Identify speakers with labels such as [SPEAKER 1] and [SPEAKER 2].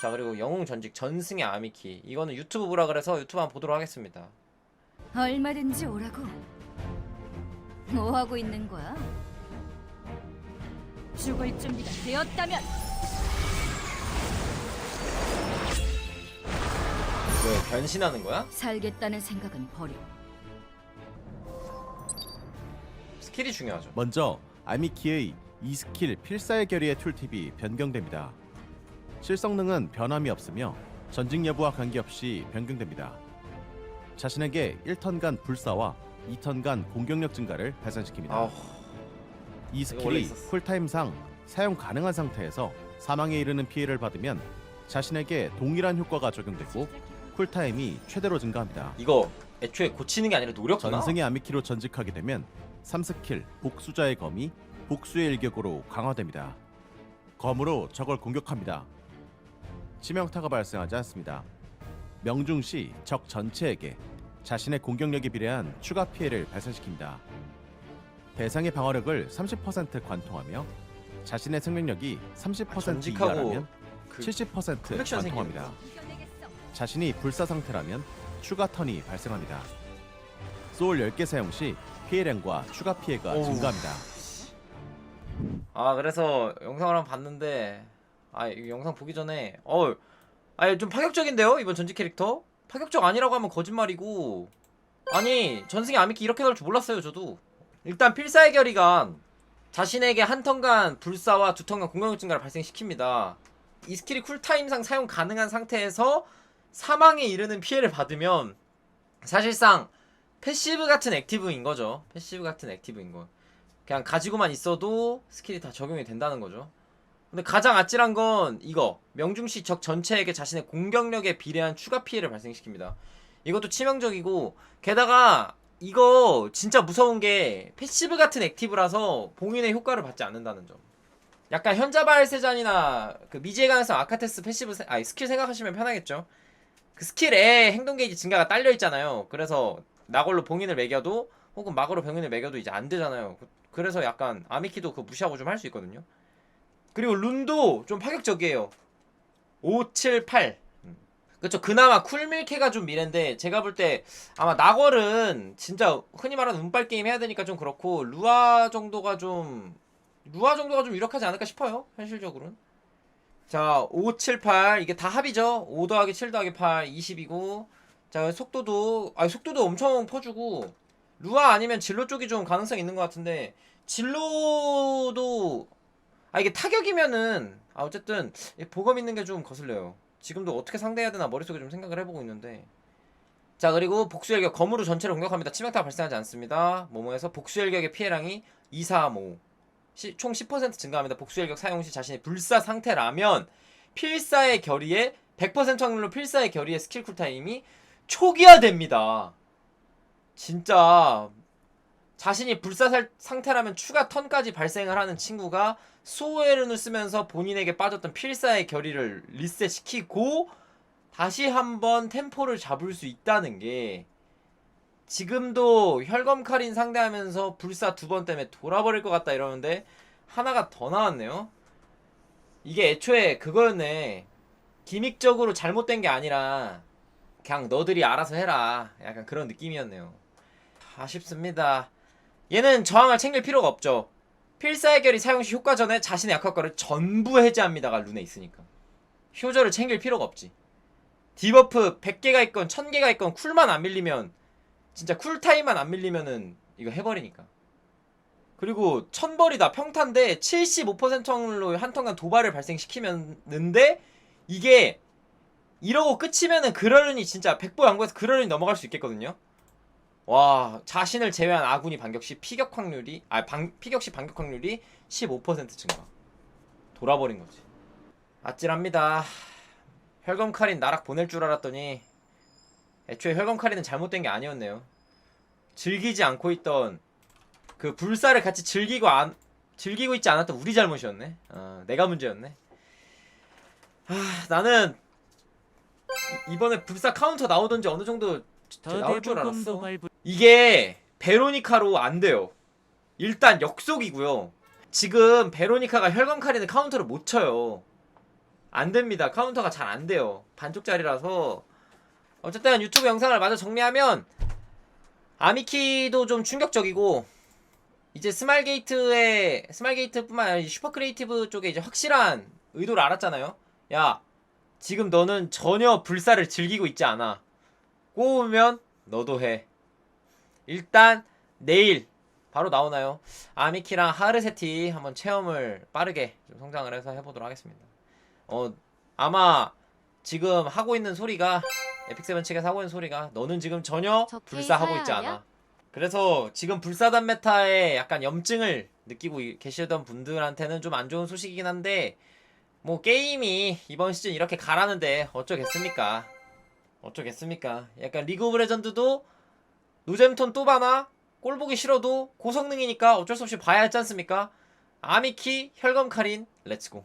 [SPEAKER 1] 자 그리고 영웅 전직 전승의 아미키 이거는 유튜브 보라 그래서 유튜브 한번 보도록 하겠습니다
[SPEAKER 2] 얼마든지 오라고. 뭐 하고 있는 거야? 죽을 준비가 되었다면
[SPEAKER 1] 왜 변신하는 거야?
[SPEAKER 2] 살겠다는 생각은 버려.
[SPEAKER 1] 스킬이 중요하죠
[SPEAKER 3] 먼저 아미키의 2스킬 필사의 결의의 툴팁이 변경됩니다. 실성능은 변함이 없으며 전직 여부와 관계없이 변경됩니다. 자신에게 1턴간 불사와 2턴간 공격력 증가를 발산시킵니다.
[SPEAKER 1] 아우
[SPEAKER 3] 이
[SPEAKER 1] 원래
[SPEAKER 3] 스킬이
[SPEAKER 1] 있었어.
[SPEAKER 3] 쿨타임상 사용 가능한 상태에서 사망에 이르는 피해를 받으면 자신에게 동일한 효과가 적용되고 쿨타임이 최대로 증가합니다.
[SPEAKER 1] 이거 애초에 고치는 게 아니라 노력구나
[SPEAKER 3] 전승의 아미키로 전직하게 되면 3스킬 복수자의 검이 복수의 일격으로 강화됩니다. 검으로 적을 공격합니다. 치명타가 발생하지 않습니다. 명중 시 적 전체에게 자신의 공격력에 비례한 추가 피해를 발생시킵니다. 대상의 방어력을 30% 관통하며 자신의 생명력이 30%
[SPEAKER 1] 아,
[SPEAKER 3] 이하라면
[SPEAKER 1] 그
[SPEAKER 3] 70%
[SPEAKER 1] 컬렉션
[SPEAKER 3] 관통합니다. 자신이 불사 상태라면 추가 턴이 발생합니다. 소울 10개 사용 시 피해량과 추가 피해가
[SPEAKER 1] 오우.
[SPEAKER 3] 증가합니다.
[SPEAKER 1] 아 그래서 영상을 한번 봤는데 아이 영상 보기 전에 어 아니 좀 파격적인데요? 이번 전직 캐릭터? 파격적 아니라고 하면 거짓말이고. 아니 전승의 아미키 이렇게 나올 줄 몰랐어요 저도. 일단 필사의 결의가 자신에게 한 턴간 불사와 두 턴간 공격력 증가를 발생시킵니다. 이 스킬이 쿨타임상 사용 가능한 상태에서 사망에 이르는 피해를 받으면 사실상 패시브 같은 액티브인 거죠. 패시브 같은 액티브인 거. 그냥 가지고만 있어도 스킬이 다 적용이 된다는 거죠. 근데 가장 아찔한 건 이거 명중시 적 전체에게 자신의 공격력에 비례한 추가 피해를 발생시킵니다. 이것도 치명적이고 게다가 이거 진짜 무서운 게 패시브 같은 액티브라서 봉인의 효과를 받지 않는다는 점. 약간 현자발세잔이나 그 미지의 가능성 아카테스 패시브 세- 아 스킬 생각하시면 편하겠죠. 그 스킬에 행동 게이지 증가가 딸려 있잖아요. 그래서 나걸로 봉인을 매겨도 혹은 막으로 병인을 매겨도 이제 안 되잖아요. 그- 그래서 약간 아미키도 그거 무시하고 좀 할 수 있거든요. 그리고 룬도 좀 파격적이에요. 5, 7, 8. 음. 그쵸. 그나마 쿨밀케가 좀 미래인데, 제가 볼 때 아마 나걸은 진짜 흔히 말하는 운빨 게임 해야 되니까 좀 그렇고, 루아 정도가 좀, 루아 정도가 좀 유력하지 않을까 싶어요. 현실적으로는. 자, 5, 7, 8. 이게 다 합이죠. 5 더하기 7 더하기 8, 20이고. 자, 속도도, 아 속도도 엄청 퍼주고, 루아 아니면 진로 쪽이 좀 가능성 있는 것 같은데 진로도 아 이게 타격이면은 아 어쨌든 이 보검 있는 게 좀 거슬려요. 지금도 어떻게 상대해야 되나 머릿속에 좀 생각을 해보고 있는데 자 그리고 복수열격 검으로 전체를 공격합니다. 치명타가 발생하지 않습니다. 모모에서 복수열격의 피해량이 2, 4, 5. 시, 총 10% 증가합니다. 복수열격 사용 시 자신이 불사 상태라면 필사의 결의에 100% 확률로 필사의 결의의 스킬 쿨타임이 초기화됩니다. 진짜 자신이 불사 살- 상태라면 추가 턴까지 발생을 하는 친구가 소에른을 쓰면서 본인에게 빠졌던 필사의 결의를 리셋시키고 다시 한번 템포를 잡을 수 있다는 게 지금도 혈검칼인 상대하면서 불사 두 번 때문에 돌아버릴 것 같다 이러는데 하나가 더 나왔네요. 이게 애초에 그거였네. 기믹적으로 잘못된 게 아니라 그냥 너들이 알아서 해라. 약간 그런 느낌이었네요. 아쉽습니다. 얘는 저항을 챙길 필요가 없죠. 필사의 결이 사용 시 효과 전에 자신의 약효과를 전부 해제합니다가 룬에 있으니까. 효저를 챙길 필요가 없지. 디버프 100개가 있건 1000개가 있건 쿨만 안 밀리면 진짜 쿨타임만 안 밀리면은 이거 해버리니까. 그리고 천벌이다 평탄데 75% 확률로 한 턴간 도발을 발생시키면는데 이게 이러고 끝이면은 그러려니 진짜 백보 양보해서 그러려니 넘어갈 수 있겠거든요. 와 자신을 제외한 아군이 반격 시 피격 확률이 아 방, 피격 시 반격 확률이 15% 증가. 돌아버린 거지. 아찔합니다. 혈검 칼인 나락 보낼 줄 알았더니 애초에 혈검 칼인은 잘못된 게 아니었네요. 즐기지 않고 있던 그 불사를 같이 즐기고 안 즐기고 있지 않았던 우리 잘못이었네. 어, 내가 문제였네. 아, 나는 이- 이번에 불사 카운터 나오던지 어느 정도 나올 줄 알았어. 이게 베로니카로 안 돼요. 일단 역속이고요. 지금 베로니카가 혈검 카린을 카운터를 못 쳐요. 안 됩니다. 카운터가 잘 안 돼요. 반쪽짜리라서. 어쨌든 유튜브 영상을 마저 정리하면 아미키도 좀 충격적이고 이제 스마일게이트의 스마일게이트뿐만 아니라 슈퍼 크리에이티브 쪽에 이제 확실한 의도를 알았잖아요. 야, 지금 너는 전혀 불사를 즐기고 있지 않아. 꼬우면 너도 해. 일단 내일 바로 나오나요? 아미키랑 하르세티 한번 체험을 빠르게 좀 성장을 해서 해보도록 하겠습니다. 어 아마 지금 하고 있는 소리가 에픽세븐 측에서 하고 있는 소리가 너는 지금 전혀
[SPEAKER 4] 저
[SPEAKER 1] 불사하고 있지? 않아. 그래서 지금 불사단 메타에 약간 염증을 느끼고 이- 계시던 분들한테는 좀 안 좋은 소식이긴 한데 뭐 게임이 이번 시즌 이렇게 가라는데 어쩌겠습니까? 어쩌겠습니까? 약간 리그 오브 레전드도 노잼톤 또 봐나? 꼴 보기 싫어도 고성능이니까 어쩔 수 없이 봐야 했지 않습니까? 아미키, 혈검 카린, 렛츠고.